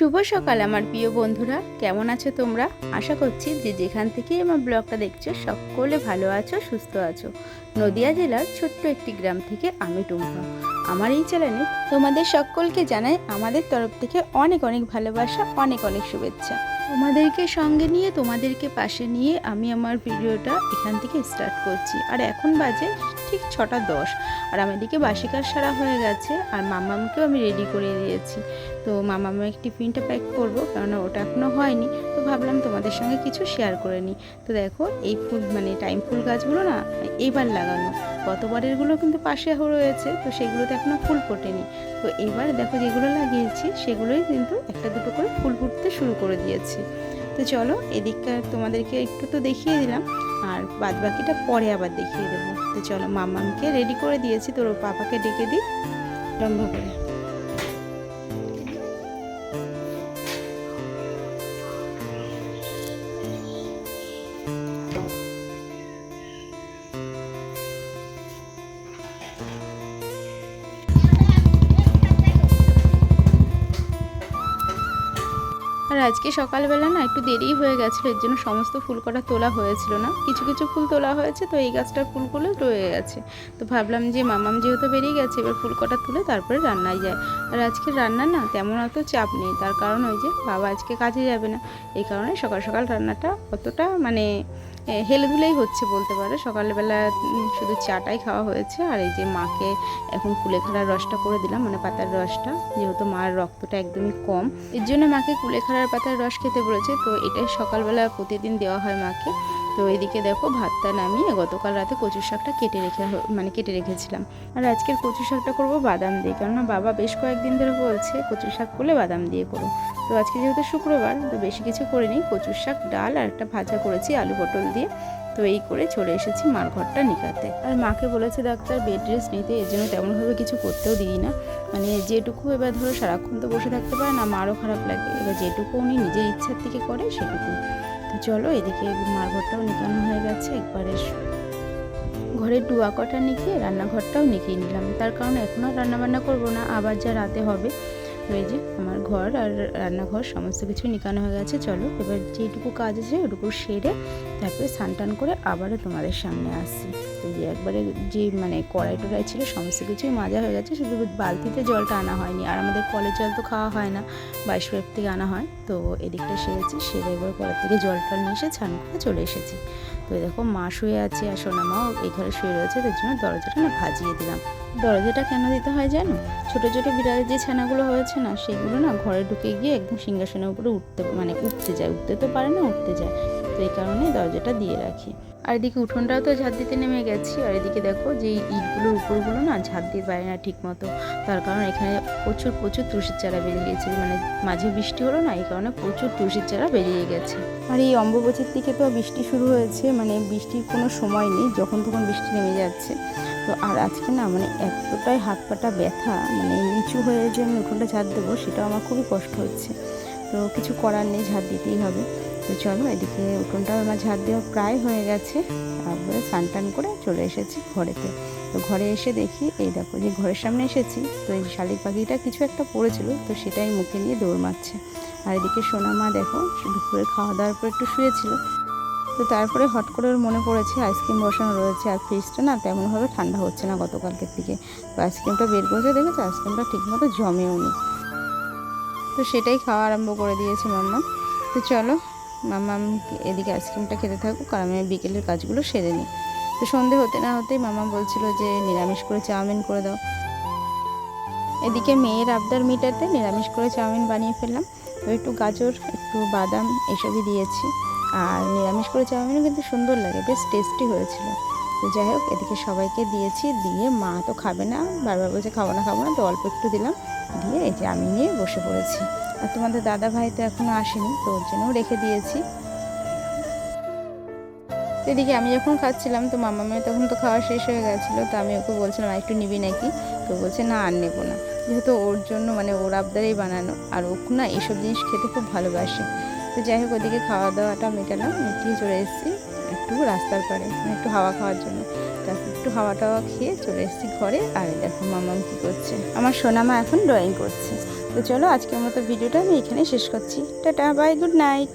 শুভ সকাল, আমার প্রিয় বন্ধুরা। কেমন আছো তোমরা? আশা করছি যে যেখান থেকে আমার ব্লগটা দেখছ, সকলে ভালো আছো, সুস্থ আছো। নদিয়া জেলার ছোট্ট একটি গ্রাম থেকে আমি টুম্পা। আমার এই চ্যানেলে তোমাদের সকলকে জানাই আমাদের তরফ থেকে অনেক অনেক ভালোবাসা, অনেক অনেক শুভেচ্ছা। তোমাদেরকে সঙ্গে নিয়ে, তোমাদেরকে পাশে নিয়ে আমি আমার ভিডিওটা এখান থেকে স্টার্ট করছি। আর এখন বাজে ঠিক ছটা দশ, আর আমাদেরকে বাসি কাজ সারা হয়ে গেছে, আর মামামকেও আমি রেডি করে দিয়েছি। তো মামামের টিফিনটা প্যাক করব, কেননা ওটা এখনও হয়নি। তো ভাবলাম তোমাদের সঙ্গে কিছু শেয়ার করে নিই। তো দেখো, এই ফুল মানে টাইম ফুল গাছগুলো না এইবার লাগানো। গতবারেরগুলো কিন্তু পাশে রয়েছে, তো সেগুলোতে এখনও ফুল ফোটেনি। তো এবার দেখো যেগুলো লাগিয়েছি, সেগুলোই কিন্তু একটা দুটো করে ফুল ফুটতে শুরু করে দিয়েছে। তো চলো এদিককার তোমাদেরকে একটু তো দেখিয়ে দিলাম, আর বাদ বাকিটা পরে আবার দেখিয়ে দেবো। তো চলো মামামকে রেডি করে দিয়েছি, তোর পাপাকে ডেকে দিই। লম্বা করে। আর আজকে সকালবেলা না একটু দেরি হয়ে গেছিল, এর জন্য সমস্ত ফুল কটা তোলা হয়েছিল না। কিছু কিছু ফুল তোলা হয়েছে, তো এই গাছটার ফুলগুলো রয়ে গেছে। তো ভাবলাম যে মামাম যেহেতু বেরিয়ে গেছে, এবার ফুল কটা তুলে তারপরে রান্নায় যায় আর আজকে রান্না না তেমন অত চাপ নেই, তার কারণ ওই যে বাবা আজকে কাজে যাবে না। এই কারণে সকাল সকাল রান্নাটা অতটা মানে হেলেধুলেই হচ্ছে বলতে পারো। সকালবেলা শুধু চাটাই খাওয়া হয়েছে আর এই যে মাকে এখন কুলেখাড়ার রসটা করে দিলাম মানে পাতার রসটা, যেহেতু মার রক্তটা একদমই কম। এর জন্য মাকে কুলেখাড়ার পাতার রস খেতে বলেছে, তো এটাই সকালবেলা প্রতিদিন দেওয়া হয় মাকে। তো এদিকে দেখো ভাতটা নামিয়ে গতকাল রাতে কচুর শাকটা কেটে রেখে মানে কেটে রেখেছিলাম। আর আজকের কচু শাকটা করব বাদাম দিয়ে। কেননা বাবা বেশ কয়েকদিন ধরে বলছে কচু শাক করলে বাদাম দিয়ে করো। তো আজকে যেহেতু শুক্রবার, তো বেশি কিছু করিনি। কচুর শাক, ডাল আর একটা ভাজা করেছি আলু পটল দিয়ে। তো এই করে চলে এসেছি মার ঘরটা নিকাতে। আর মাকে বলেছে, ডাক্তার বেড রেস্ট নিতে। এর জন্য তেমনভাবে কিছু করতেও দিই না। মানে যেটুকু এবার ধরো সারাক্ষণ তো বসে থাকতে পারে না, মারও খারাপ লাগে। এবার যেটুকু উনি নিজের ইচ্ছার থেকে করে সেটুকু তো চলো এদিকে মার ঘরটাও নিকানো হয়ে গেছে, একবারে ঘরের ডুয়া কটা নিকিয়ে রান্নাঘরটাও নিকিয়ে নিলাম। তার কারণ এখন আর রান্নাবান্না করব না, আবার যা রাতে হবে। এই যে আমার ঘর আর রান্নাঘর, সমস্ত কিছু নিকানো হয়ে গেছে। চলো, এবার যেটুকু কাজ আছে ওটুকু সেরে তারপরে স্নান টান করে আবারও তোমাদের সামনে আসছি। যে একবারে যে মানে কড়াই টড়াই ছিল, সমস্ত কিছুই মাজা হয়ে গেছে, শুধু বালতিতে জলটা আনা হয়নি। আর আমাদের কলের জল তো খাওয়া হয় না বাইশ পাইপ থেকে আনা হয়। তো এদিকটা সেরেছি, সেরে এবার কলের থেকে জল টল নিয়ে এসে ছান করে চলে এসেছি। তো দেখো মা শুয়ে আছে আর সোনা মাও এই ঘরে শুয়ে রয়েছে, তার জন্য দরজাটা না ভাজিয়ে দিলাম। দরজাটা কেন দিতে হয় জানো? ছোট ছোট বিড়ালের যে ছানাগুলো হয়েছে না, সেগুলো না ঘরে ঢুকে গিয়ে একদম সিংহাসনের উপরে উঠতে মানে উঠতে যায়। উঠতে তো পারে না, উঠতে যায়। তো এই কারণে দরজাটা দিয়ে রাখি। আর এদিকে উঠোনটাও তো ঝাঁট দিতে নেমে গেছি। আর এদিকে দেখো যে ইটগুলোর উপরগুলো না ঝাঁট দিয়ে পারে না ঠিক মতো তার কারণ এখানে প্রচুর প্রচুর তুলসীর চারা বেরিয়ে গেছে। মানে মাঝে বৃষ্টি হলো না, এই কারণে প্রচুর তুলসীর চারা বেরিয়ে গেছে। আর এই অম্বুবচীর দিকে তো বৃষ্টি শুরু হয়েছে। মানে বৃষ্টির কোনো সময় নেই, যখন তখন বৃষ্টি নেমে যাচ্ছে। তো আর আজকে না মানে এতটাই হাত পাটা ব্যথা মানে নিচু হয়ে যে আমি উঠোনটা ঝাড় দেবো সেটাও আমার খুবই কষ্ট হচ্ছে। তো কিছু করার নেই, ঝাড় দিতেই হবে। তো চলো এদিকে উঠোনটা আমার ঝাড় দেওয়া প্রায় হয়ে গেছে। তারপরে স্নান টান করে চলে এসেছি ঘরেতে। তো ঘরে এসে দেখি, এই দেখো যে ঘরের সামনে এসেছি, তো এই শালিক পাখিটা কিছু একটা পড়েছিল, তো সেটাই মুখে নিয়ে দৌড় মারছে। আর এদিকে সোনা মা দেখো, দুপুরে খাওয়া দাওয়ার পর একটু শুয়েছিল। তো তারপরে হট করে মনে পড়েছে আইসক্রিম বসানো রয়েছে আর ফ্রিজটা না তেমনভাবে ঠান্ডা হচ্ছে না গতকালকের থেকে তো আইসক্রিমটা বের করেছে, দেখেছ? আইসক্রিমটা ঠিকমতো জমেও নি। তো সেটাই খাওয়া আরম্ভ করে দিয়েছে মাম্মা। তো চলো মাম্মাম এদিকে আইসক্রিমটা খেতে থাকুক আর আমি বিকেলের কাজগুলো সেরে নিই। তো সন্ধে হতে না হতেই মামা বলছিল যে, নিরামিষ করে চাউমিন করে দাও। এদিকে মেয়ের আবদার মিটাতে নিরামিষ করে চাউমিন বানিয়ে ফেললাম। তো একটু গাজর, একটু বাদাম এসবই দিয়েছি। আর নিরামিষ করে চাউমিনও কিন্তু সুন্দর লাগে, বেশ টেস্টি হয়েছিল। তো যাই হোক, এদিকে সবাইকে দিয়েছি, দিয়ে মা তো খাবে না, বারবার বলছে খাব না খাব না, তো অল্প একটু দিলাম, দিয়ে এই যে আমি নিয়ে বসে পড়েছি। আর তোমাদের দাদা ভাই তো এখনও আসেনি, তো ওর জন্যও রেখে দিয়েছি। এদিকে আমি যখন খাচ্ছিলাম, তো মামা মেয়ে তখন তো খাওয়া শেষ হয়ে গেছিল, তো আমি ওকে বলছিলাম একটু নিবি নাকি? তো বলছে, না, আর নেব না। যেহেতু ওর জন্য মানে ওর আবদারেই বানানো, আর ও না এইসব জিনিস খেতে খুব ভালোবাসে। যাই হোক, ওদিকে খাওয়া দাওয়াটা মেটালাম মিটিয়ে চলে এসেছি একটু রাস্তার পাড়ে মানে একটু হাওয়া খাওয়ার জন্য। তারপর একটু হাওয়া টাওয়া খেয়ে চলে এসেছি ঘরে, আর দেখো মামাম কী করছে। আমার সোনামা এখন ড্রয়িং করছে। তো চলো আজকের মতো ভিডিওটা আমি এখানে শেষ করছি। Tata bye good night